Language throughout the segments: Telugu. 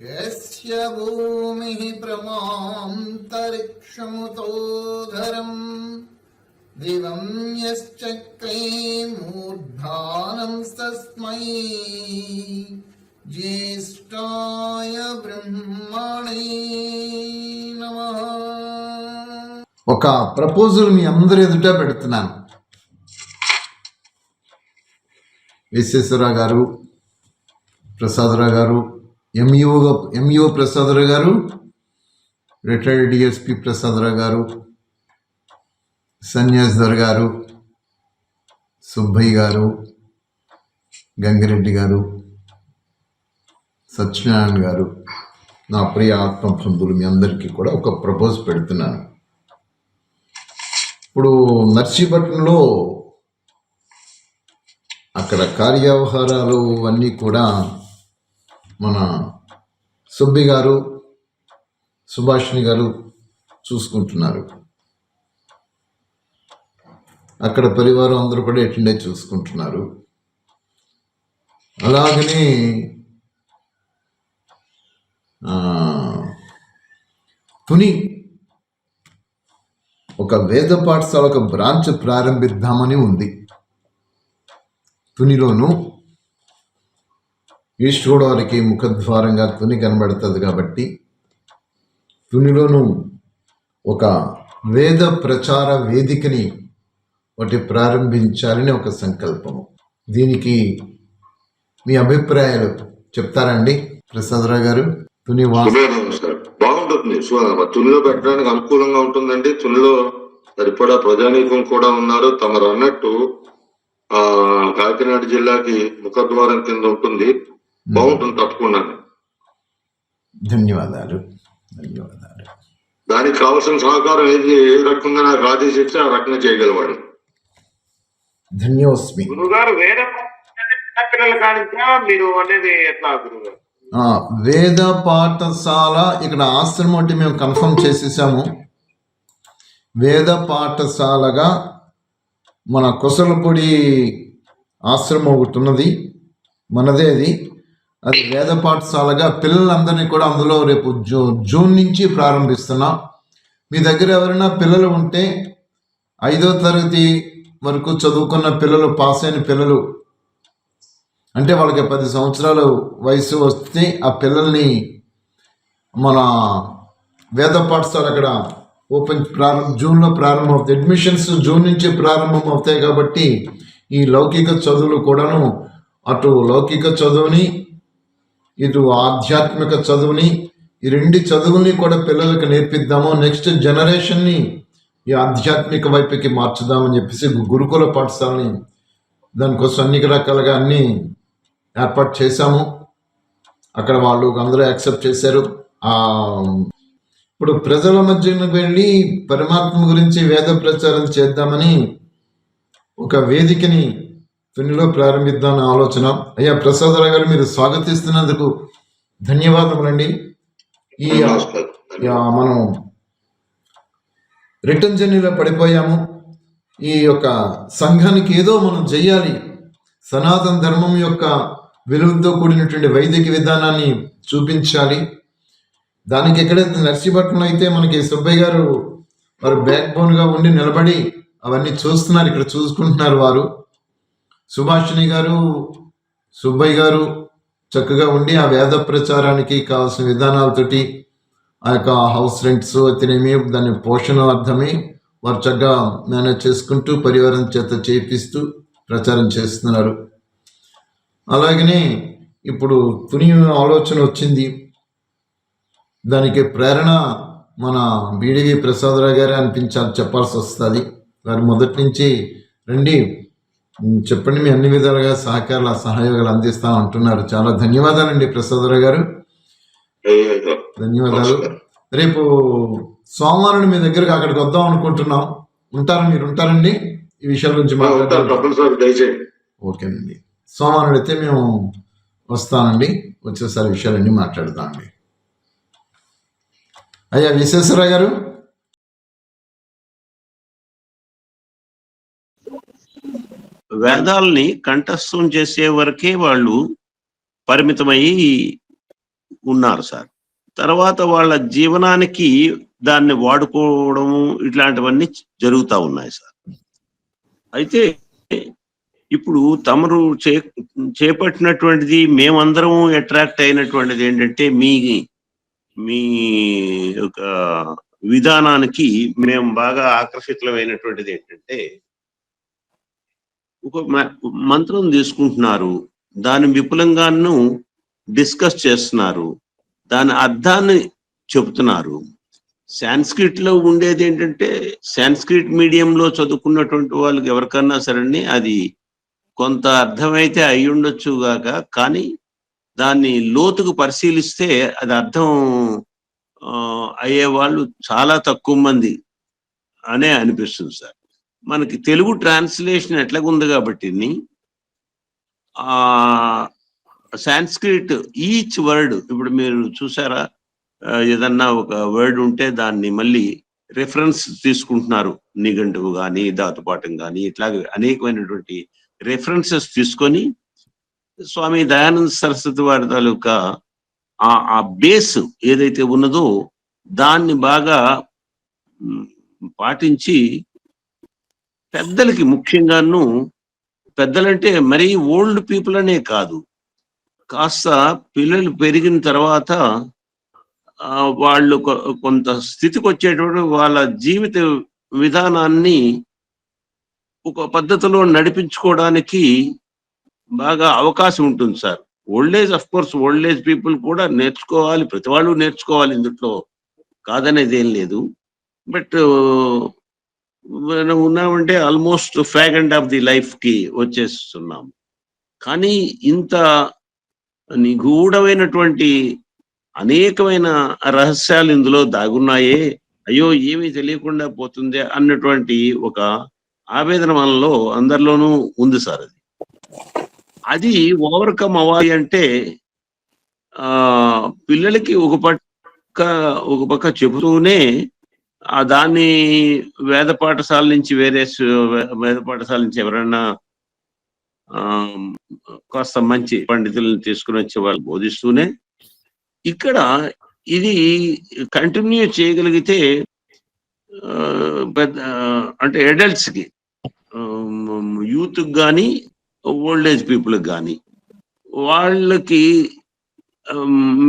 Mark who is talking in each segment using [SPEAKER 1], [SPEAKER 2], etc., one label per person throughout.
[SPEAKER 1] यस्य भूमिः प्रमान्तरिक्षमुतोधरम् दिवं यश्चक्रे ఒక ప్రపోజల్ మీ అందరి ఎదుట పెడుతున్నాను. విశ్వేశ్వరరావు గారు ప్రసాదరావు గారు ఎంఈఓ ఎంఈఓ ప్రసాదరావు గారు రిటైర్డ్ డిఎస్పి ప్రసాదరావు గారు సన్యాసిధర్ గారు సుబ్బయ్య గారు గంగిరెడ్డి గారు సత్యనారాయణ గారు నా ప్రియ ఆత్మ బంధువులు మీ అందరికీ కూడా ఒక ప్రపోజ్ పెడుతున్నాను. ఇప్పుడు నర్సీపట్నంలో అక్కడ కార్యవ్యవహారాలు అన్నీ కూడా మన సుబ్బి గారు సుభాషిణి గారు చూసుకుంటున్నారు. అక్కడ పరివారం అందరూ కూడా ఎట్టుండే చూసుకుంటున్నారు. అలాగనే పుని తుని ఒక వేద పాఠశాల ఒక బ్రాంచ్ ప్రారంభిద్దామని ఉంది. తునిలోను ఈస్ట్ గోదావరికి ముఖద్వారంగా తుని కనబడుతుంది కాబట్టి తునిలోను ఒక వేద ప్రచార వేదికని ఒకటి ప్రారంభించాలని ఒక సంకల్పము. దీనికి మీ అభిప్రాయాలు చెప్తారండి ప్రసాదరావు గారు తుని వా
[SPEAKER 2] సు- తునిలో పెట్టడానికి అనుకూలంగా ఉంటుందండి. తునిలో సరిపడా ప్రజానీకం కూడా ఉన్నారు. తమరు అన్నట్టు ఆ కాకినాడ జిల్లాకి ముఖద్వారం కింద ఉంటుంది. బాగుంటుంది తప్పకుండా.
[SPEAKER 1] ధన్యవాదాలు. ధన్యవాదాలు.
[SPEAKER 2] దానికి కావాల్సిన సహకారం ఏది? ఏ రకంగా నాకు ఆదేశిస్తే ఆ రకంగా చేయగలవాడు
[SPEAKER 1] ధన్యోస్మి.
[SPEAKER 3] గురుగారు వేరే పిల్లలు కానించా మీరు అనేది ఎట్లా గురుగారు
[SPEAKER 1] వేద పాఠశాల ఇక్కడ ఆశ్రమం అంటే మేము కన్ఫర్మ్ చేసేసాము. వేద పాఠశాలగా మన కొసలపొడి ఆశ్రమం ఒకటి ఉన్నది. మనదే అది. అది వేద పాఠశాలగా పిల్లలందరినీ కూడా అందులో రేపు జూ జూన్ నుంచి ప్రారంభిస్తున్నాం. మీ దగ్గర ఎవరైనా పిల్లలు ఉంటే ఐదో తరగతి వరకు చదువుకున్న పిల్లలు పాస్ అయిన పిల్లలు అంటే వాళ్ళకి పది సంవత్సరాలు వయసు వస్తే ఆ పిల్లల్ని మన వేద పాఠశాల అక్కడ ఓపెన్ ప్రారంభ జూన్లో ప్రారంభం అవుతాయి అడ్మిషన్స్ జూన్ నుంచి ప్రారంభం అవుతాయి కాబట్టి ఈ లౌకిక చదువులు కూడాను అటు లౌకిక చదువుని ఇటు ఆధ్యాత్మిక చదువుని ఈ రెండు చదువుల్ని కూడా పిల్లలకు నేర్పిద్దాము. నెక్స్ట్ జనరేషన్ని ఈ ఆధ్యాత్మిక వైపుకి మార్చుదామని చెప్పేసి గురుకుల పాఠశాలని దానికోసం అన్ని రకాలుగా అన్ని ఏర్పాటు చేశాము. అక్కడ వాళ్ళు అందరూ యాక్సెప్ట్ చేశారు. ఆ ఇప్పుడు ప్రజల మధ్యన వెళ్ళి పరమాత్మ గురించి వేద ప్రచారం చేద్దామని ఒక వేదికని తునిలో ప్రారంభిద్దామని ఆలోచన. అయ్యా ప్రసాదరావు గారు మీరు స్వాగతిస్తున్నందుకు ధన్యవాదములండి. ఈ మనం రిటర్న్ జర్నీలో పడిపోయాము. ఈ యొక్క సంఘానికి ఏదో మనం చెయ్యాలి సనాతన ధర్మం యొక్క విలువతో కూడినటువంటి వైదిక విధానాన్ని చూపించాలి. దానికి ఎక్కడైతే నర్సీపట్నం అయితే మనకి సుబ్బయ్య గారు వారు బ్యాక్ బోన్గా ఉండి నిలబడి అవన్నీ చూస్తున్నారు ఇక్కడ చూసుకుంటున్నారు వారు. సుభాషిణి గారు సుబ్బయ్య గారు చక్కగా ఉండి ఆ వేద ప్రచారానికి కావాల్సిన విధానాలతోటి ఆ యొక్క హౌస్ రెంట్స్ అయితేనేమి దాని పోషణ అర్థమే వారు చక్కగా మేనేజ్ చేసుకుంటూ పరివారం చేత చేపిస్తూ ప్రచారం చేస్తున్నారు. అలాగనే ఇప్పుడు తుని ఆలోచన వచ్చింది. దానికి ప్రేరణ మన బీడివి ప్రసాదరావు గారే అనిపించాలి చెప్పాల్సి వస్తుంది. వారు మొదటి నుంచి రండి చెప్పండి మీ అన్ని విధాలుగా సహకారాలు సహయోగాలు అందిస్తాం అంటున్నారు చాలా ధన్యవాదాలండి ప్రసాదరావు గారు. ధన్యవాదాలు. రేపు సోమవారం మీ దగ్గరకు అక్కడికి వద్దాం అనుకుంటున్నాం. ఉంటారా మీరు? ఉంటారండి. ఈ విషయాల గురించి మాట్లాడతారు ఓకేనండి. సోమవారం అయితే మేము వస్తానండి. వచ్చేసారి విషయాలన్నీ మాట్లాడతామండి అయ్యా విశ్వేశ్వరరావు గారు?
[SPEAKER 4] వేదాల్ని కంఠస్థం చేసే వరకే వాళ్ళు పరిమితమై ఉన్నారు సార్. తర్వాత వాళ్ళ జీవనానికి దాన్ని వాడుకోవడం ఇట్లాంటివన్నీ జరుగుతూ ఉన్నాయి సార్. అయితే ఇప్పుడు తమరు చే చేపట్టినటువంటిది మేమందరం అట్రాక్ట్ అయినటువంటిది ఏంటంటే మీ మీ యొక్క విధానానికి మేము బాగా ఆకర్షితులమైనటువంటిది ఏంటంటే ఒక మ- మంత్రం తీసుకుంటున్నారు. దాని విపులంగాను డిస్కస్ చేస్తున్నారు. దాని అర్థాన్ని చెబుతున్నారు. సాంస్క్రిట్లో ఉండేది ఏంటంటే సాంస్క్రిట్ మీడియంలో చదువుకున్నటువంటి వాళ్ళకి ఎవరికన్నా సరే అది కొంత అర్థమైతే అయి ఉండొచ్చు గాక కానీ దాన్ని లోతుకు పరిశీలిస్తే అది అర్థం అయ్యే వాళ్ళు చాలా తక్కువ మంది అనే అనిపిస్తుంది సార్. మనకి తెలుగు ట్రాన్స్లేషన్ ఎట్లాగుంది కాబట్టి సాంస్క్రిట్ ఈచ్ వర్డ్ ఇప్పుడు మీరు చూసారా ఏదన్నా ఒక వర్డ్ ఉంటే దాన్ని మళ్ళీ రిఫరెన్స్ తీసుకుంటున్నారు నిఘంటువు కానీ ధాతుపాఠం కానీ ఇట్లాగే అనేకమైనటువంటి రెఫరెన్సెస్ తీసుకొని స్వామి దయానంద సరస్వతి వారి తాలూకా ఆ ఆ బేస్ ఏదైతే ఉన్నదో దాన్ని బాగా పాటించి పెద్దలకి ముఖ్యంగాను పెద్దలంటే మరీ ఓల్డ్ పీపుల్ అనే కాదు. కాస్త పిల్లలు పెరిగిన తర్వాత వాళ్ళు కొ- కొంత స్థితికి వచ్చేటప్పుడు వాళ్ళ జీవిత విధానాన్ని ఒక పద్ధతిలో నడిపించుకోవడానికి బాగా అవకాశం ఉంటుంది sir. Old age of course old age people కూడా నేర్చుకోవాలి ప్రతి వాళ్ళు నేర్చుకోవాలి ఇందులో కాదనేది ఏం లేదు. బట్ uh, మనం ఉన్నామంటే almost fag end of the లైఫ్కి వచ్చేస్తున్నాం. కానీ ఇంత నిగూఢమైనటువంటి అనేకమైన రహస్యాలు ఇందులో దాగున్నాయే. అయ్యో ఏమీ తెలియకుండా పోతుంది అన్నటువంటి ఒక ఆవేదన మనలో అందరిలోనూ ఉంది సార్ అది. అది ఓవర్కమ్ అవ్వాలి అంటే ఆ పిల్లలకి ఒక పక్క ఒక పక్క చెబుతూనే ఆ దాన్ని వేద పాఠశాల నుంచి వేరే వేద పాఠశాల నుంచి ఎవరైనా కాస్త మంచి పండితులను తీసుకుని వచ్చే వాళ్ళు బోధిస్తూనే ఇక్కడ ఇది కంటిన్యూ చేయగలిగితే పెద్ద అంటే అడల్ట్స్కి కి యూత్ కానీ ఓల్డ్ ఏజ్ పీపుల్కి కానీ వాళ్ళకి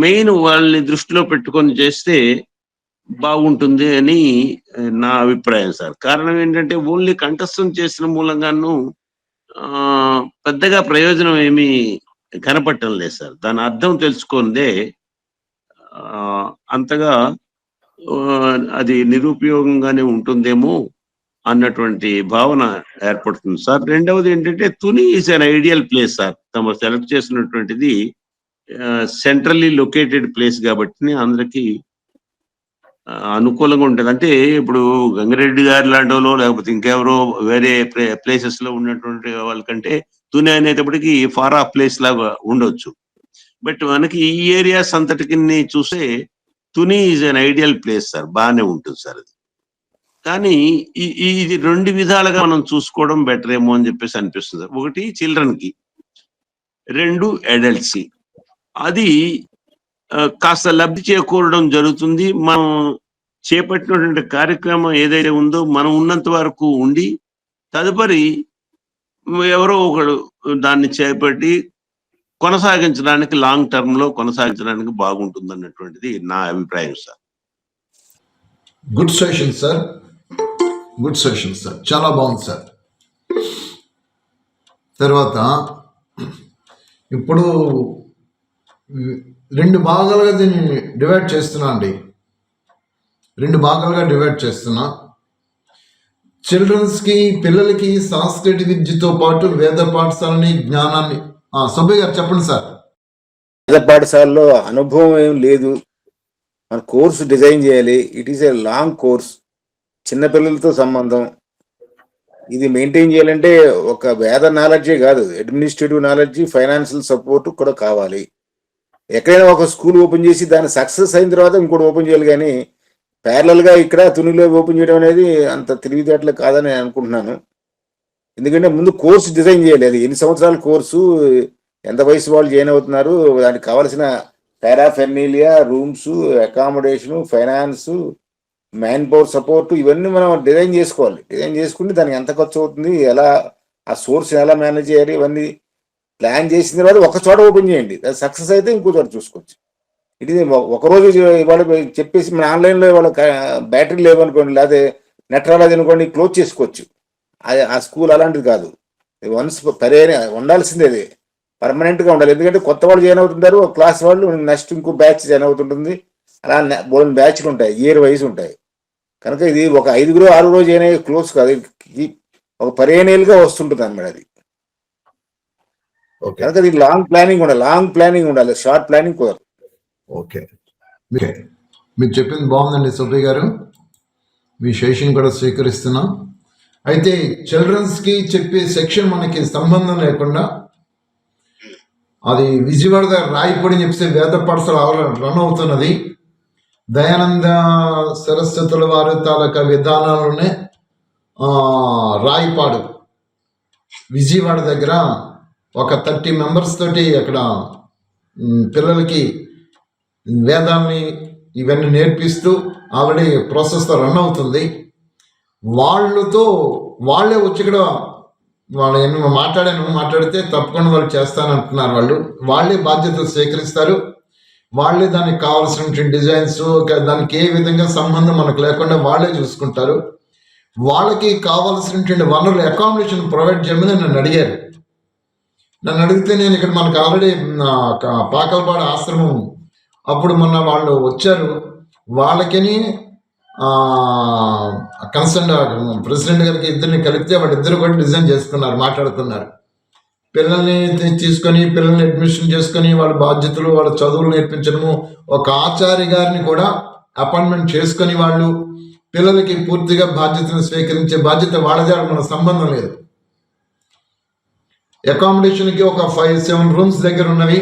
[SPEAKER 4] మెయిన్ వాళ్ళని దృష్టిలో పెట్టుకొని చేస్తే బాగుంటుంది అని నా అభిప్రాయం సార్. కారణం ఏంటంటే ఓన్లీ కంఠస్థం చేసిన మూలంగాను పెద్దగా ప్రయోజనం ఏమీ కనపడటం లేదు సార్. దాని అర్థం తెలుసుకుందే అంతగా అది నిరుపయోగంగానే ఉంటుందేమో అన్నటువంటి భావన ఏర్పడుతుంది. సార్ రెండవది ఏంటంటే Tuni is an ideal place sir. తమ సెలెక్ట్ చేసినటువంటిది సెంట్రల్లీ లొకేటెడ్ ప్లేస్ కాబట్టి అందరికి అనుకూలంగా ఉంటుంది. అంటే ఇప్పుడు గంగిరెడ్డి గారి లాంటి వాళ్ళు లేకపోతే ఇంకెవరో వేరే ప్లేసెస్లో ఉన్నటువంటి వాళ్ళకంటే తుని అనేటప్పటికి ఫార్ ఆఫ్ ప్లేస్ లాగా ఉండొచ్చు. బట్ మనకి ఈ ఏరియాస్ అంతటికి చూస్తే Tuni is an ideal place sir. బాగానే ఉంటుంది సార్ అది. కానీ ఈ- ఇది రెండు విధాలుగా మనం చూసుకోవడం బెటర్ ఏమో అని చెప్పేసి అనిపిస్తుంది. ఒకటి చిల్డ్రన్కి రెండు అడల్ట్స్కి అది కాస్త లబ్ధి చేకూరడం జరుగుతుంది. మనం చేపట్టినటువంటి కార్యక్రమం ఏదైతే ఉందో మనం ఉన్నంత వరకు ఉండి తదుపరి ఎవరో ఒకడు దాన్ని చేపట్టి కొనసాగించడానికి లాంగ్ టర్మ్లో కొనసాగించడానికి బాగుంటుంది అన్నటువంటిది నా అభిప్రాయం sir.
[SPEAKER 1] Good suggestion sir good session sir చాలా బాగుంది సార్ తర్వాత ఇప్పుడు రెండు భాగాలుగా దీన్ని డివైడ్ చేస్తున్నా అండి. రెండు భాగాలుగా డివైడ్ చేస్తున్నా. చిల్డ్రన్స్కి పిల్లలకి సాంస్కృతిక విద్యతో పాటు వేద పాఠశాలని జ్ఞానాన్ని ఆ, సుబ్బయ్య గారు చెప్పండి సార్
[SPEAKER 5] వేద పాఠశాలలో అనుభవం ఏం లేదు. మన కోర్సు డిజైన్ చేయాలి. It is a long course చిన్నపిల్లలతో సంబంధం. ఇది మెయింటైన్ చేయాలంటే ఒక వేద నాలెడ్జే కాదు. అడ్మినిస్ట్రేటివ్ నాలెడ్జ్ ఫైనాన్షియల్ సపోర్ట్ కూడా కావాలి. ఎక్కడైనా ఒక స్కూల్ ఓపెన్ చేసి దాన్ని సక్సెస్ అయిన తర్వాత ఇంకోటి ఓపెన్ చేయాలి కానీ ప్యారలల్గా ఇక్కడ తునిలో ఓపెన్ చేయడం అనేది అంత తెలివితేటలు కాదని నేను అనుకుంటున్నాను. ఎందుకంటే ముందు కోర్సు డిజైన్ చేయాలి. అది ఎన్ని సంవత్సరాల కోర్సు ఎంత వయసు వాళ్ళు జాయిన్ అవుతున్నారు దానికి కావాల్సిన paraphernalia rooms accommodation finance manpower support ఇవన్నీ మనం డిజైన్ చేసుకోవాలి. డిజైన్ చేసుకుంటే దానికి ఎంత ఖర్చు అవుతుంది ఎలా ఆ సోర్స్ ఎలా మేనేజ్ చేయాలి ఇవన్నీ ప్లాన్ చేసిన తర్వాత ఒక చోట ఓపెన్ చేయండి. అది సక్సెస్ అయితే ఇంకో చోట చూసుకోవచ్చు. ఇది ఒక రోజు ఇవాళ చెప్పేసి మన ఆన్లైన్లో వాళ్ళ బ్యాటరీ లేవనుకోండి లేకపోతే నెట్ రాలేదు అనుకోండి క్లోజ్ చేసుకోవచ్చు. అది ఆ స్కూల్ అలాంటిది కాదు. వన్స్ పరే ఉండాల్సిందే అది పర్మనెంట్గా ఉండాలి. ఎందుకంటే కొత్త వాళ్ళు జాయిన్ అవుతుంటారు క్లాస్ వాళ్ళు నెక్స్ట్ ఇంకో బ్యాచ్ జాయిన్ అవుతుంటుంది. అలా బోల్డ్ బ్యాచ్లు ఉంటాయి ఇయర్ వైజ్ ఉంటాయి. కనుక ఇది ఒక ఐదుగురు ఆరుగురు జాయిన్ అయ్యే క్లోజ్ కాదు. ఒక పరేనేలుగా వస్తుంటుంది అన్నమాట అది.
[SPEAKER 1] ఓకే.
[SPEAKER 5] కనుక ఇది లాంగ్ ప్లానింగ్ ఉండాలి లాంగ్ ప్లానింగ్ ఉండాలి షార్ట్ ప్లానింగ్ కుదరదు.
[SPEAKER 1] ఓకే. మీరు చెప్పింది బాగుందండి సుబ్బయ్య గారు. మీ శేషం కూడా స్వీకరిస్తున్నాం. అయితే చిల్డ్రన్స్కి చెప్పే సెక్షన్ మనకి సంబంధం లేకుండా అది విజయవాడ రాయపూడి చెప్పేసి వేద పాఠశాల రన్ అవుతున్నది. దయానంద సరస్వతుల వారు తాలూకా విధానాలనే రాయిపాడు విజయవాడ దగ్గర ఒక థర్టీ మెంబర్స్ తోటి అక్కడ పిల్లలకి వేదాన్ని ఇవన్నీ నేర్పిస్తూ ఆల్రెడీ ప్రాసెస్తో రన్ అవుతుంది. వాళ్ళతో వాళ్ళే వచ్చి ఇక్కడ వాళ్ళు ఎన్నో మాట్లాడాను మాట్లాడితే తప్పకుండా వాళ్ళు చేస్తానంటున్నారు వాళ్ళు. వాళ్ళే బాధ్యతలు స్వీకరిస్తారు. వాళ్ళే దానికి కావాల్సినటువంటి డిజైన్స్ దానికి ఏ విధంగా సంబంధం మనకు లేకుండా వాళ్ళే చూసుకుంటారు. వాళ్ళకి కావాల్సినటువంటి వనరులు అకామిడేషన్ ప్రొవైడ్ చేయమని నన్ను అడిగారు. నన్ను అడిగితే నేను ఇక్కడ మనకు ఆల్రెడీ పాకలపాడు ఆశ్రమం అప్పుడు మొన్న వాళ్ళు వచ్చారు. వాళ్ళకని కన్సర్న్ ప్రెసిడెంట్ గారికి ఇద్దరిని కలిపితే వాళ్ళిద్దరు కూడా డిజైన్ చేసుకున్నారు మాట్లాడుకున్నారు. పిల్లల్ని తీసుకొని పిల్లల్ని అడ్మిషన్ చేసుకొని వాళ్ళ బాధ్యతలు వాళ్ళ చదువులు నేర్పించడము. ఒక ఆచార్య గారిని కూడా అపాయింట్మెంట్ చేసుకొని వాళ్ళు పిల్లలకి పూర్తిగా బాధ్యతను స్వీకరించే బాధ్యత వాళ్ళదే మన సంబంధం లేదు. అకామిడేషన్కి ఒక ఫైవ్ సెవెన్ రూమ్స్ దగ్గర ఉన్నవి.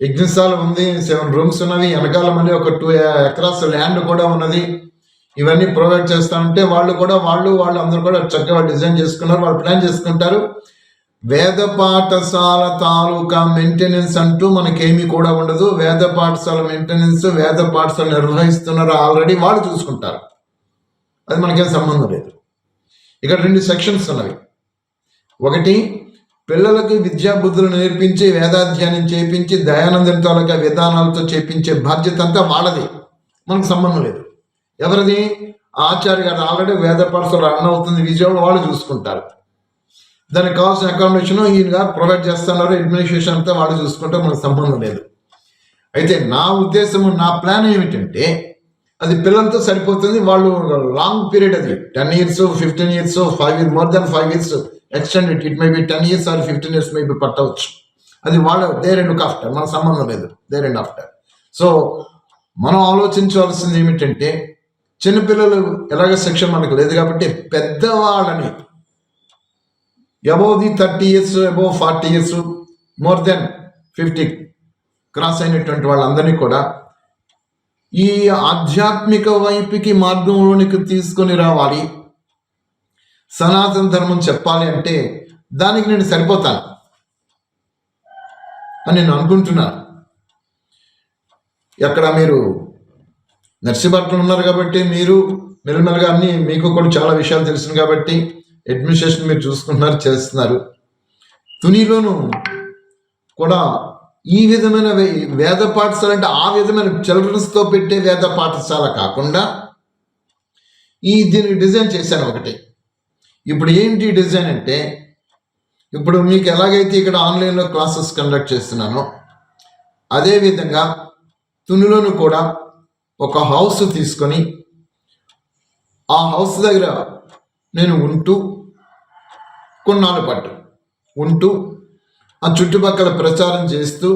[SPEAKER 1] యజ్ఞశాల ఉంది సెవెన్ రూమ్స్ ఉన్నవి. వెనకాల మళ్ళీ ఒక టూ ఎకరాస్ ల్యాండ్ కూడా ఉన్నది. ఇవన్నీ ప్రొవైడ్ చేస్తా ఉంటే వాళ్ళు కూడా వాళ్ళు వాళ్ళు అందరూ కూడా చక్కగా డిజైన్ చేసుకున్నారు వాళ్ళు ప్లాన్ చేసుకుంటారు. వేద పాఠశాల తాలూకా మెయింటెనెన్స్ అంటూ మనకేమీ కూడా ఉండదు. వేద పాఠశాల మెయింటెనెన్స్ వేద పాఠశాల నిర్వహిస్తున్నారు. ఆల్రెడీ వాళ్ళు చూసుకుంటారు. అది మనకేం సంబంధం లేదు. ఇక్కడ రెండు సెక్షన్స్ ఉన్నవి. ఒకటి పిల్లలకు విద్యాబుద్ధులు నేర్పించి వేదాధ్యయనం చేయించి దయానందం తాలూకా విధానాలతో చేపించే బాధ్యత అంతా వాళ్ళది. మనకు సంబంధం లేదు. ఎవరిది? ఆచార్య గారు. ఆల్రెడీ వేద పాఠశాల రన్ అవుతుంది. విజయవాడ వాళ్ళు చూసుకుంటారు. దానికి కావాల్సిన అకామిడేషన్ ఈయన ప్రొవైడ్ చేస్తున్నారు. అడ్మినిస్ట్రేషన్ అంతా వాళ్ళు చూసుకుంటే మనకు సంబంధం లేదు. అయితే నా ఉద్దేశము నా ప్లాన్ ఏమిటంటే అది పిల్లలతో సరిపోతుంది. వాళ్ళు లాంగ్ పీరియడ్ అది. Ten years fifteen years five year more than five years extend it it may be ten years or fifteen years may be పట్టవచ్చు అది వాళ్ళ దే రెండు ఆఫ్టర్ మన సంబంధం లేదు. దే రెండు ఆఫ్టర్ సో మనం ఆలోచించవలసింది ఏమిటంటే చిన్నపిల్లలు ఎలాగ శిక్ష మనకు లేదు కాబట్టి పెద్దవాళ్ళని above the thirty years above forty years more than fifty cross అయినటువంటి వాళ్ళందరినీ కూడా ఈ ఆధ్యాత్మిక వైపుకి మార్గంలోనికి తీసుకొని రావాలి. సనాతన ధర్మం చెప్పాలి అంటే దానికి నేను సరిపోతాను అని నేను అనుకుంటున్నాను. ఎక్కడ మీరు నర్సీపట్నం ఉన్నారు కాబట్టి మీరు మెల్లమెల్లగా అన్ని మీకు కూడా చాలా విషయాలు తెలుసు కాబట్టి అడ్మినిస్ట్రేషన్ మీరు చూసుకుంటున్నారు చేస్తున్నారు. తునిలోను కూడా ఈ విధమైన వే- వేద పాఠశాల అంటే ఆ విధమైన చిల్డ్రన్స్తో పెట్టే వేద పాఠశాల కాకుండా ఈ దీనికి డిజైన్ చేశాను ఒకటి. ఇప్పుడు ఏంటి డిజైన్ అంటే ఇప్పుడు మీకు ఎలాగైతే ఇక్కడ ఆన్లైన్లో క్లాసెస్ కండక్ట్ చేస్తున్నానో అదేవిధంగా తునిలోను కూడా ఒక హౌస్ తీసుకొని ఆ హౌస్ దగ్గర నేను ఉంటూ కొన్నాళ్ళు పట్టు. ఉంటూ ఆ చుట్టుపక్కల ప్రచారం చేస్తూ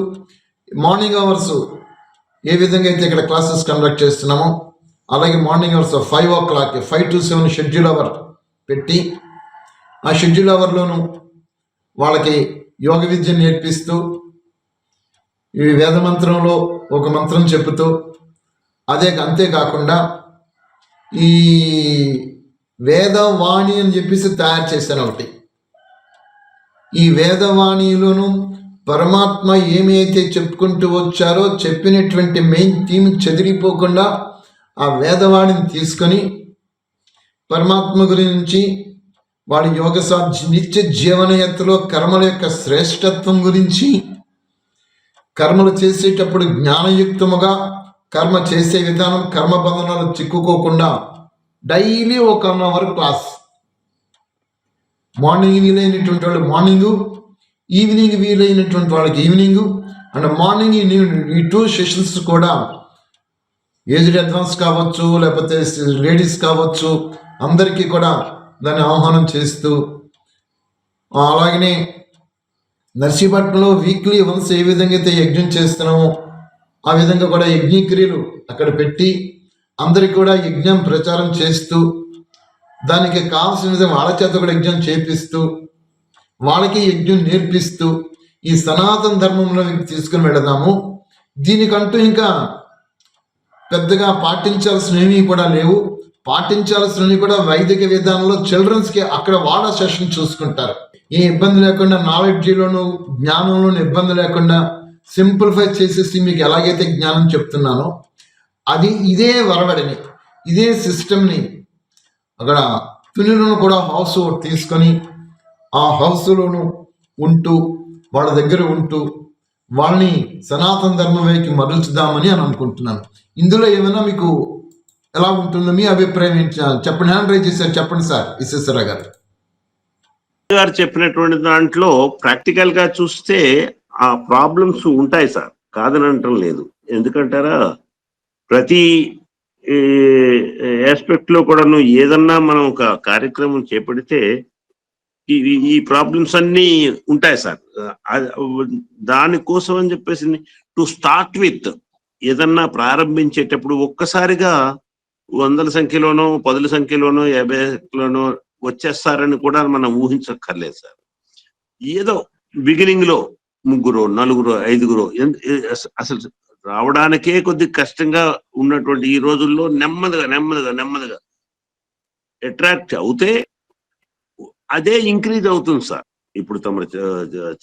[SPEAKER 1] మార్నింగ్ అవర్స్ ఏ విధంగా అయితే ఇక్కడ క్లాసెస్ కండక్ట్ చేస్తున్నామో అలాగే morning hours five o'clock five to seven schedule hour పెట్టి ఆ షెడ్యూల్ అవర్లోను వాళ్ళకి యోగ విద్య నేర్పిస్తూ ఈ వేద మంత్రంలో ఒక మంత్రం చెబుతూ అదే అంతేకాకుండా ఈ వేదవాణి అని చెప్పేసి తయారు చేశాను ఒకటి. ఈ వేదవాణిలోను పరమాత్మ ఏమైతే చెప్పుకుంటూ వచ్చారో చెప్పినటువంటి మెయిన్ థీమ్ చెదిరిపోకుండా ఆ వేదవాణిని తీసుకొని పరమాత్మ గురించి వాడి యోగ సాధ్య నిత్య జీవనయత్తులో కర్మల యొక్క శ్రేష్టత్వం గురించి కర్మలు చేసేటప్పుడు జ్ఞానయుక్తముగా కర్మ చేసే విధానం కర్మ బంధనాలు చిక్కుకోకుండా డైలీ ఒక వన్ అవర్ క్లాస్ మార్నింగ్ వీలైనటువంటి వాళ్ళు మార్నింగ్ ఈవినింగ్ వీలైనటువంటి వాళ్ళకి ఈవినింగ్. అండ్ మార్నింగ్ ఈ టూ సెషన్స్ కూడా ఏజ్డ్ అడ్వాన్స్ కావచ్చు లేకపోతే లేడీస్ కావచ్చు అందరికీ కూడా దాన్ని ఆహ్వానం చేస్తూ అలాగనే నర్సీపట్నంలో వీక్లీ వన్స్ ఏ విధంగా అయితే యజ్ఞం చేస్తున్నామో ఆ విధంగా కూడా యజ్ఞక్రియలు అక్కడ పెట్టి అందరికి కూడా యజ్ఞం ప్రచారం చేస్తూ దానికి కావాల్సిన విధంగా వాళ్ళ చేత కూడా యజ్ఞం చేపిస్తూ వాళ్ళకి యజ్ఞం నేర్పిస్తూ ఈ సనాతన ధర్మంలో తీసుకుని వెళదాము. దీనికంటూ ఇంకా పెద్దగా పాటించాల్సినవి కూడా లేవు. పాటించాల్సినవి కూడా వైదిక విధానంలో చిల్డ్రన్స్కి అక్కడ వాళ్ళ సెషన్ చూసుకుంటారు. ఏ ఇబ్బంది లేకుండా నాలెడ్జిలోను జ్ఞానంలోను ఇబ్బంది లేకుండా సింప్లిఫై చేసేసి మీకు ఎలాగైతే జ్ఞానం చెప్తున్నానో అది ఇదే వరవడిని ఇదే సిస్టమ్ని అక్కడ తునిలను కూడా హౌస్ తీసుకొని ఆ హౌస్లోను ఉంటూ వాళ్ళ దగ్గర ఉంటూ వాళ్ళని సనాతన ధర్మం వైపు మరల్చుదామని అని అనుకుంటున్నాను. ఇందులో ఏమైనా మీకు ఎలా ఉంటుందో మీ అభిప్రాయం ఏంటి? చెప్పండి. హ్యాండ్ రైజ్ చేశారు. చెప్పండి సార్. విశ్వేశ్వర గారు.
[SPEAKER 4] గారు చెప్పినటువంటి దాంట్లో ప్రాక్టికల్గా చూస్తే ఆ ప్రాబ్లమ్స్ ఉంటాయి సార్. కాదని అనటం లేదు. ఎందుకంటారా? ప్రతి ఆస్పెక్ట్లో కూడాను ఏదన్నా మనం ఒక కార్యక్రమం చేపడితే ఈ ప్రాబ్లమ్స్ అన్ని ఉంటాయి సార్. దానికోసం అని చెప్పేసి టు స్టార్ట్ విత్ ఏదన్నా ప్రారంభించేటప్పుడు ఒక్కసారిగా వందల సంఖ్యలోనో పదుల సంఖ్యలోనో యాభై సంఖ్యలోనో వచ్చేస్తారని కూడా మనం ఊహించక్కర్లేదు సార్. ఏదో బిగినింగ్లో ముగ్గురు నలుగురు ఐదుగురు అసలు రావడానికే కొద్ది కష్టంగా ఉన్నటువంటి ఈ రోజుల్లో నెమ్మదిగా నెమ్మదిగా నెమ్మదిగా అట్రాక్ట్ అవుతే అదే ఇంక్రీజ్ అవుతుంది సార్. ఇప్పుడు తమరు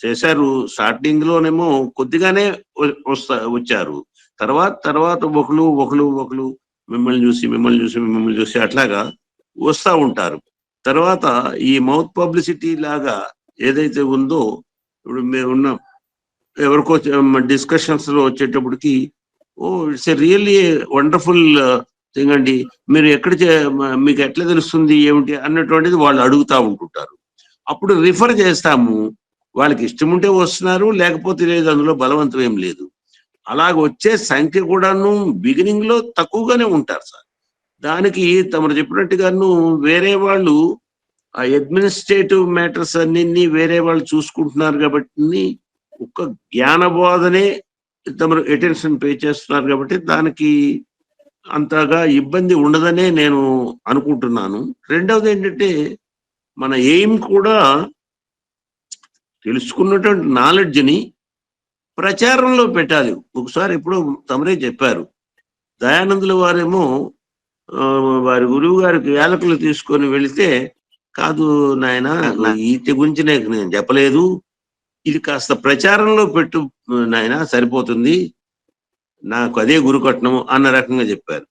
[SPEAKER 4] చేశారు స్టార్టింగ్ లోనేమో కొద్దిగానే వస్తా వచ్చారు. తర్వాత తర్వాత ఒకరు ఒకరు ఒకరు మిమ్మల్ని చూసి మిమ్మల్ని చూసి మిమ్మల్ని చూసి అట్లాగా వస్తా ఉంటారు. తర్వాత ఈ మౌత్ పబ్లిసిటీ లాగా ఏదైతే ఉందో ఇప్పుడు మేము ఉన్న ఎవరికో డిస్కషన్స్లో వచ్చేటప్పటికి ఓ it's a really wonderful thing అండి. మీరు ఎక్కడ చే- మీకు ఎట్లా తెలుస్తుంది ఏమిటి అన్నటువంటిది వాళ్ళు అడుగుతా ఉంటుంటారు. అప్పుడు రిఫర్ చేస్తాము. వాళ్ళకి ఇష్టం ఉంటే వస్తున్నారు లేకపోతే లేదు అందులో బలవంతం ఏం లేదు. అలాగ వచ్చే సంఖ్య కూడాను బిగినింగ్లో తక్కువగానే ఉంటారు సార్. దానికి తమరు చెప్పినట్టుగాను వేరే వాళ్ళు ఆ అడ్మినిస్ట్రేటివ్ మ్యాటర్స్ అన్ని వేరే వాళ్ళు చూసుకుంటున్నారు కాబట్టి ఒక్క జ్ఞాన బోధనే తమరు అటెన్షన్ పే చేస్తున్నారు కాబట్టి దానికి అంతగా ఇబ్బంది ఉండదనే నేను అనుకుంటున్నాను. రెండవది ఏంటంటే మన ఎయిమ్ కూడా తెలుసుకున్నటువంటి నాలెడ్జ్ని ప్రచారంలో పెట్టాలి. ఒకసారి ఇప్పుడు తమరే చెప్పారు. దయానందుల వారేమో వారి గురువు గారికి వేలకులు తీసుకొని వెళితే కాదు నాయన ఈ గురించి నాకు నేను చెప్పలేదు. ఇది కాస్త ప్రచారంలో పెట్టు నాయన సరిపోతుంది. నాకు అదే గురుకట్నం అన్న రకంగా చెప్పారు.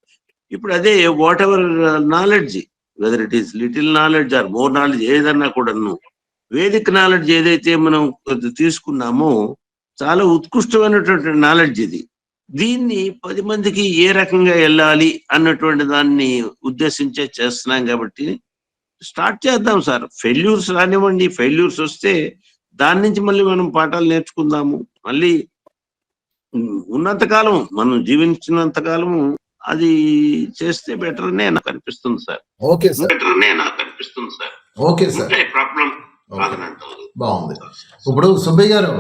[SPEAKER 4] ఇప్పుడు అదే whatever knowledge whether it is little knowledge or more knowledge ఏదన్నా కూడాను వేదిక నాలెడ్జ్ ఏదైతే మనం కొద్ది తీసుకున్నామో చాలా ఉత్కృష్టమైనటువంటి నాలెడ్జ్ ఇది. దీన్ని పది మందికి ఏ రకంగా వెళ్ళాలి అన్నటువంటి దాన్ని ఉద్దేశించే చేస్తున్నాం కాబట్టి స్టార్ట్ చేద్దాం సార్. ఫెయిల్యూర్స్ రానివ్వండి. ఫెయిల్యూర్స్ వస్తే దాని నుంచి మళ్ళీ మనం పాఠాలు నేర్చుకుందాము. మళ్ళీ ఉన్నంతకాలం మనం జీవించినంత కాలము అది చేస్తే బెటర్ అనే నాకు అనిపిస్తుంది సార్.
[SPEAKER 1] Okay sir.
[SPEAKER 4] బెటర్ అనే నాకు అనిపిస్తుంది సార్.
[SPEAKER 1] Okay sir.
[SPEAKER 4] ప్రాబ్లం
[SPEAKER 1] బాగుంది. ఇప్పుడు సుబ్బయ్య గారు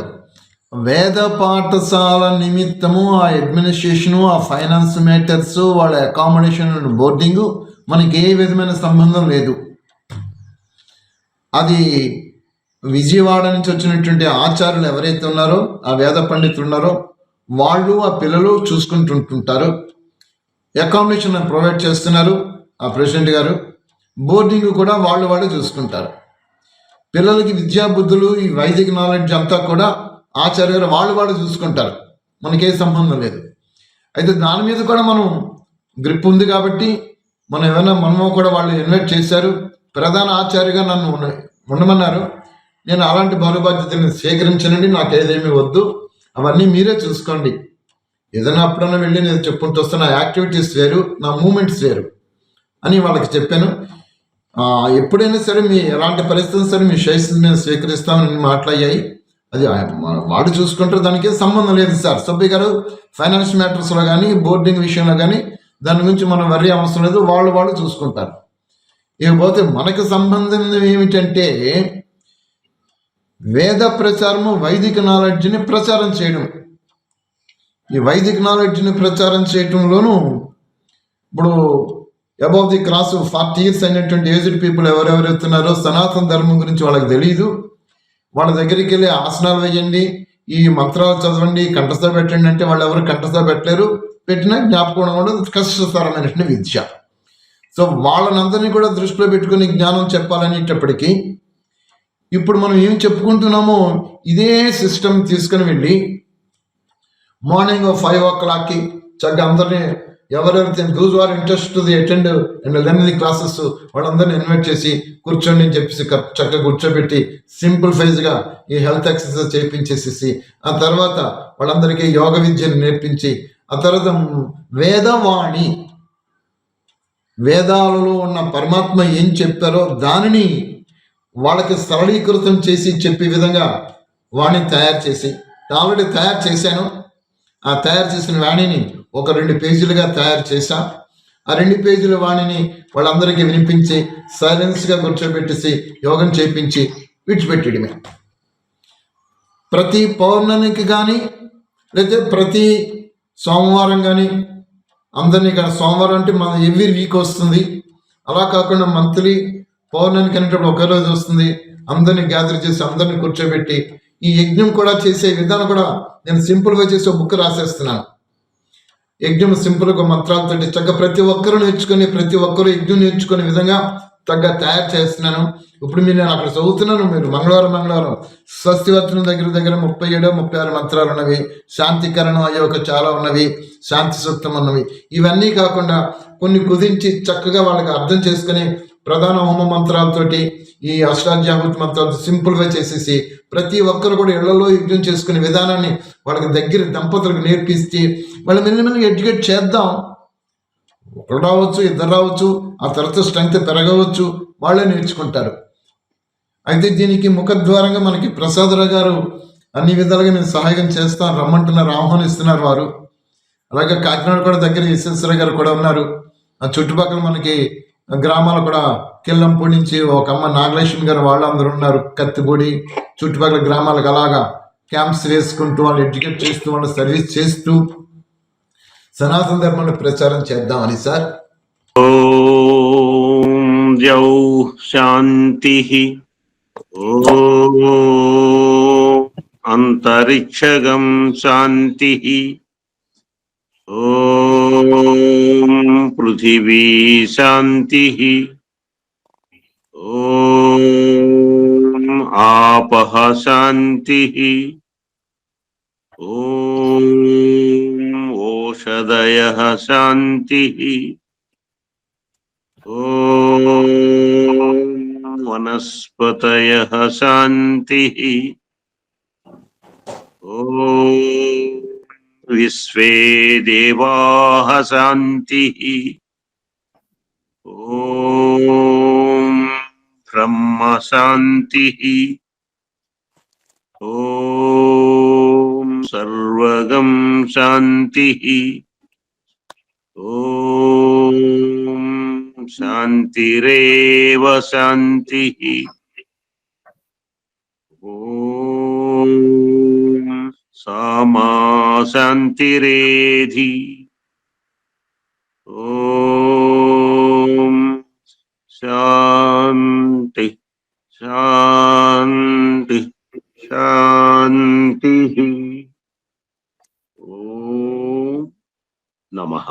[SPEAKER 1] వేద పాఠశాల నిమిత్తము ఆ అడ్మినిస్ట్రేషను ఆ ఫైనాన్స్ మ్యాటర్స్ వాళ్ళ అకామిడేషన్ బోర్డింగు మనకి ఏ విధమైన సంబంధం లేదు. అది విజయవాడ నుంచి వచ్చినటువంటి ఆచార్యులు ఎవరైతే ఉన్నారో ఆ వేద పండితులు ఉన్నారో వాళ్ళు ఆ పిల్లలు చూసుకుంటుంటుంటారు. అకామిడేషన్ ప్రొవైడ్ చేస్తున్నారు ఆ ప్రెసిడెంట్ గారు. బోర్డింగ్ కూడా వాళ్ళు వాళ్ళు చూసుకుంటారు. పిల్లలకి విద్యా బుద్ధులు ఈ వైదిక నాలెడ్జ్ అంతా కూడా ఆచార్య గారు వాళ్ళు వాళ్ళు చూసుకుంటారు. మనకే సంబంధం లేదు. అయితే దాని మీద కూడా మనం గ్రిప్ ఉంది కాబట్టి మనం ఏమైనా మనమో కూడా వాళ్ళు ఇన్వైట్ చేశారు. ప్రధాన ఆచార్యగా నన్ను ఉండమన్నారు. నేను అలాంటి బాధ్యతలను స్వీకరించనండి నాకు ఏదేమీ వద్దు. అవన్నీ మీరే చూసుకోండి. ఏదైనా అప్పుడన్నా వెళ్ళి నేను చెప్పుకుంటూ నా యాక్టివిటీస్ వేరు నా మూమెంట్స్ వేరు అని వాళ్ళకి చెప్పాను. ఎప్పుడైనా సరే మీ ఎలాంటి పరిస్థితులు సరే మీ శైస్సులు మేము స్వీకరిస్తామని మాట్లాడాయి అది వాడు చూసుకుంటారు దానికి సంబంధం లేదు సార్. సభ్య గారు ఫైనాన్స్ మ్యాటర్స్లో కానీ బోర్డింగ్ విషయంలో కానీ దాని గురించి మనం వర్రీ అవసరం లేదు వాళ్ళు వాళ్ళు చూసుకుంటారు. ఇకపోతే మనకు సంబంధం ఏమిటంటే వేద ప్రచారము వైదిక నాలెడ్జ్ని ప్రచారం చేయడం. ఈ వైదిక నాలెడ్జ్ని ప్రచారం చేయటంలోనూ ఇప్పుడు above the cross forty years అయినటువంటి ఏజ్డ్ పీపుల్ ఎవరెవరు ఎత్తున్నారో సనాతన ధర్మం గురించి వాళ్ళకి తెలియదు వాళ్ళ దగ్గరికి వెళ్ళి ఆసనాలు వేయండి ఈ మంత్రాలు చదవండి కంఠస్థ పెట్టండి అంటే వాళ్ళు ఎవరు కంఠస్థ పెట్టలేరు. పెట్టినా జ్ఞాపకం కూడా కష్టతరమైనటువంటి విద్య. సో వాళ్ళనందరినీ కూడా దృష్టిలో పెట్టుకుని జ్ఞానం చెప్పాలనేటప్పటికీ ఇప్పుడు మనం ఏం చెప్పుకుంటున్నామో ఇదే సిస్టమ్ తీసుకుని వెళ్ళి మార్నింగ్ ఫైవ్ ఓ క్లాక్కి చక్కగా అందరినీ ఎవరెవరైతే those are interest to the attend and learn the classes వాళ్ళందరినీ ఇన్వైట్ చేసి కూర్చోండి అని చెప్పేసి చక్కగా కూర్చోబెట్టి సింపుల్ ఫైజ్గా ఈ హెల్త్ ఎక్సర్సైజ్ చేయించేసేసి ఆ తర్వాత వాళ్ళందరికీ యోగ విద్యను నేర్పించి ఆ తర్వాత వేదవాణి వేదాలలో ఉన్న పరమాత్మ ఏం చెప్పారో దానిని వాళ్ళకి సరళీకృతం చేసి చెప్పే విధంగా వాణిని తయారు చేసి ఆల్రెడీ తయారు చేశాను. ఆ తయారు చేసిన వాణిని ఒక రెండు పేజీలుగా తయారు చేశా. ఆ రెండు పేజీల వాణిని వాళ్ళందరికీ వినిపించి సైలెన్స్గా కూర్చోబెట్టేసి యోగం చేపించి విడిచిపెట్టడమే. ప్రతి పౌర్ణమికి కానీ లేకపోతే ప్రతి సోమవారం కానీ అందరినీ కానీ సోమవారం అంటే మన ఎవ్రీ వీక్ వస్తుంది. అలా కాకుండా మంత్లీ పౌర్ణమికి అనేటప్పుడు ఒకే రోజు వస్తుంది. అందరినీ గ్యాదర్ చేసి అందరినీ కూర్చోబెట్టి ఈ యజ్ఞం కూడా చేసే విధానం కూడా నేను సింపుల్గా చేసి ఒక బుక్ రాసేస్తున్నాను. యజ్ఞం సింపుల్గా మంత్రాలతో చక్కగా ప్రతి ఒక్కరూ నేర్చుకొని ప్రతి ఒక్కరూ యజ్ఞం నేర్చుకునే విధంగా చక్కగా తయారు చేస్తున్నాను. ఇప్పుడు మీరు నేను అక్కడ చదువుతున్నాను మీరు మంగళవారం మంగళవారం. స్వస్తివర్తనం దగ్గర దగ్గర ముప్పై ఏడు ముప్పై ఆరు మంత్రాలు ఉన్నవి. శాంతికరణం అయ్యే ఒక చాలా ఉన్నవి. శాంతి సూక్తం ఉన్నవి. ఇవన్నీ కాకుండా కొన్ని కుదించి చక్కగా వాళ్ళకి అర్థం చేసుకుని ప్రధాన హోమ మంత్రాలతోటి ఈ అష్టాధ్యాహుతి మంత్రాలతో సింపుల్గా చేసేసి ప్రతి ఒక్కరు కూడా ఇళ్ళలో యజ్ఞం చేసుకునే విధానాన్ని వాళ్ళకి దగ్గర దంపతులకు నేర్పిస్తే వాళ్ళు మెల్లిమెల్లిగా ఎడ్యుకేట్ చేద్దాం. ఒకరు రావచ్చు ఇద్దరు రావచ్చు ఆ తర్వాత స్ట్రెంగ్త్ పెరగవచ్చు వాళ్ళే నేర్చుకుంటారు. అయితే దీనికి ముఖద్వారంగా మనకి ప్రసాదరావు గారు అన్ని విధాలుగా నేను సహాయం చేస్తాను రమ్మంటున్నారు ఆహ్వానిస్తున్నారు వారు. అలాగే కాకినాడ కూడా దగ్గర విశ్వేశ్వర గారు కూడా ఉన్నారు. ఆ చుట్టుపక్కల మనకి గ్రామాలు కూడా కిల్లంపూడి నుంచి ఒక అమ్మ నాగలక్ష్మి గారు వాళ్ళందరూ ఉన్నారు. కత్తిపూడి చుట్టుపక్కల గ్రామాలకు అలాగా క్యాంప్స్ వేసుకుంటూ వాళ్ళు ఎడ్యుకేట్ చేస్తూ వాళ్ళు సర్వీస్ చేస్తూ సనాతన ధర్మాన్ని ప్రచారం చేద్దామని సార్.
[SPEAKER 4] ఓ శాంతి. ఓ అంతరిక్షగం శాంతి. ॐ पृथिवी शान्तिः ॐ आपः शान्तिः ॐ ओषधयः शान्तिः ॐ वनस्पतयः शान्तिः ॐ విశ్వే దేవాః శాంతిః ఓం బ్రహ్మ శాంతిః ఓం సర్వగం శాంతిః ఓం मा शान्तिरेधि ॐ शान्ति शान्ति शान्तिः। ॐ नमः।